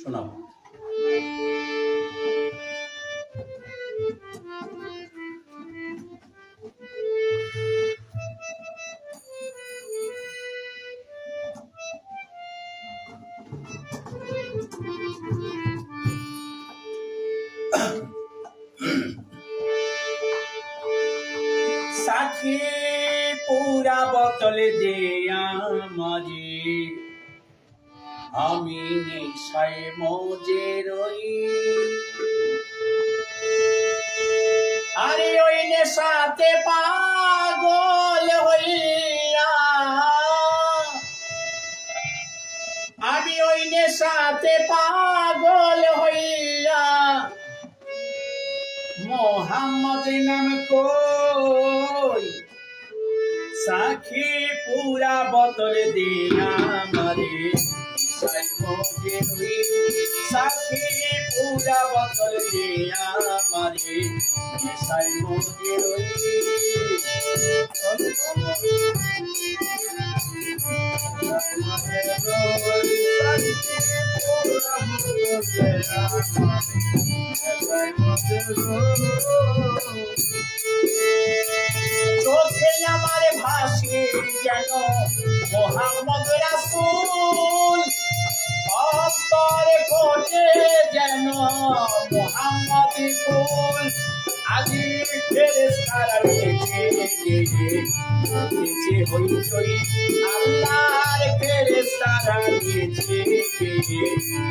শোনাবো সাথী পুরা বোতল দে আমারে আমি নেশায় মজে রই। আরে ওই নেশাতে পাগল হইয়া। আমি ওই নেশাতে পাগল হইয়া। মোহাম্মদ নাম কই? সাখী পুরা বতল দিয়া মারে। সাই মোগে রই চোখে আমার ভাসে যেন মোহাম্মদ ফেরেশতারা রয়েছে রয়েছে হইচই আল্লাহর ফেরেশতারা রয়েছে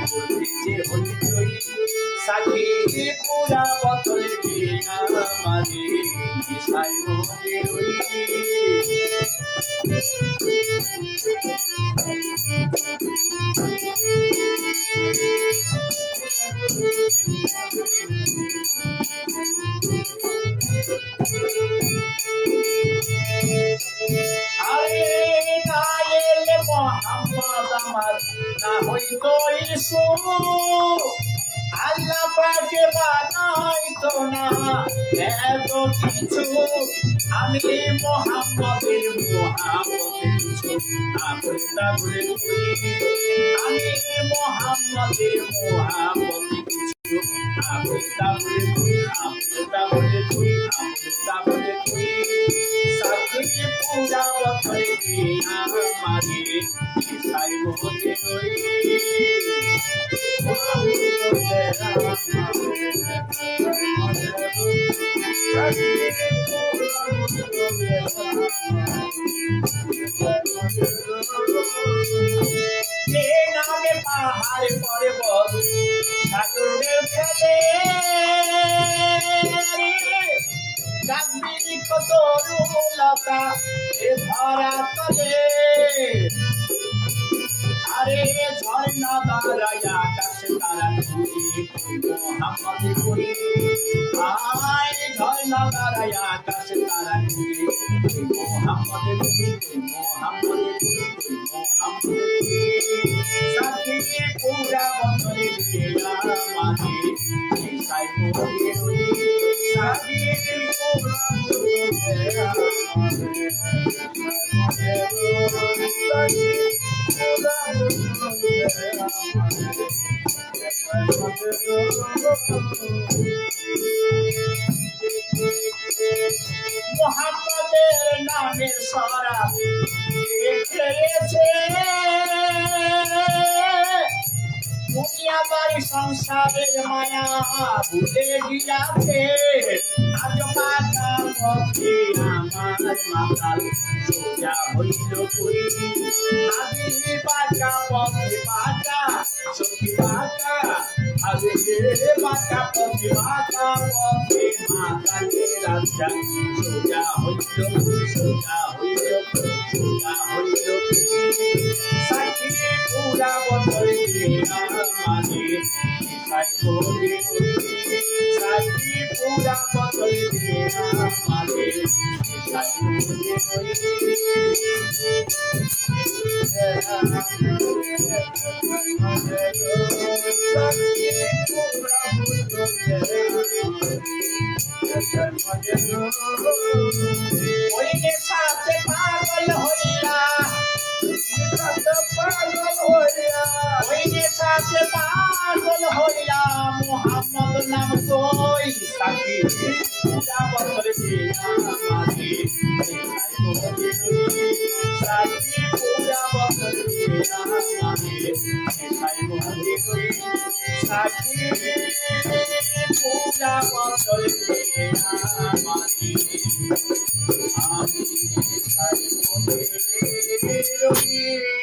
রয়েছে হইচই সাথী পুরা ইসু আল্লাহ পাকে বানাইতো না, এত কিছু। আমি মোহাম্মদের মোহাম্মদের কিছু আমি মোহাম্মদের মোহাম্মদের কিছু আকুল তাকুল আকুল তাকুল আকুল তাকুল সাথে পূজা বছরে আমারে সাই পাহাড় পর্বত সাগরের ফেলে কাশ্মীরি কত লতা এ ধরা তলে আরে ঝর্ণা দাঁড়ায় আকাশে তারা মোহাম্মদ করি বছরে মোহাম্মদের দুনিয়াদারি সংসারের মায়া ভুলে গিয়াছে। আজ মাতা পথে আমার মাতাল, সোজা হইল কই? আজি বাঁকা পথে বাঁকা সখী বাঁকা আগে বাঁকা পথে বাঁকা পথে মাতাকে রাজা। সোজা হইল সোজা হইল সোজা হইল সাথী পুরা বছরে মাঝে সাই করে সাথী পুরা বছরে মাঝে সাই ওই সাথে পাগল হইয়া মোহাম্মদ নাম কই? সাকি পূজা বছর দিয়া মাঝি সাকি পূজা বছর দিয়া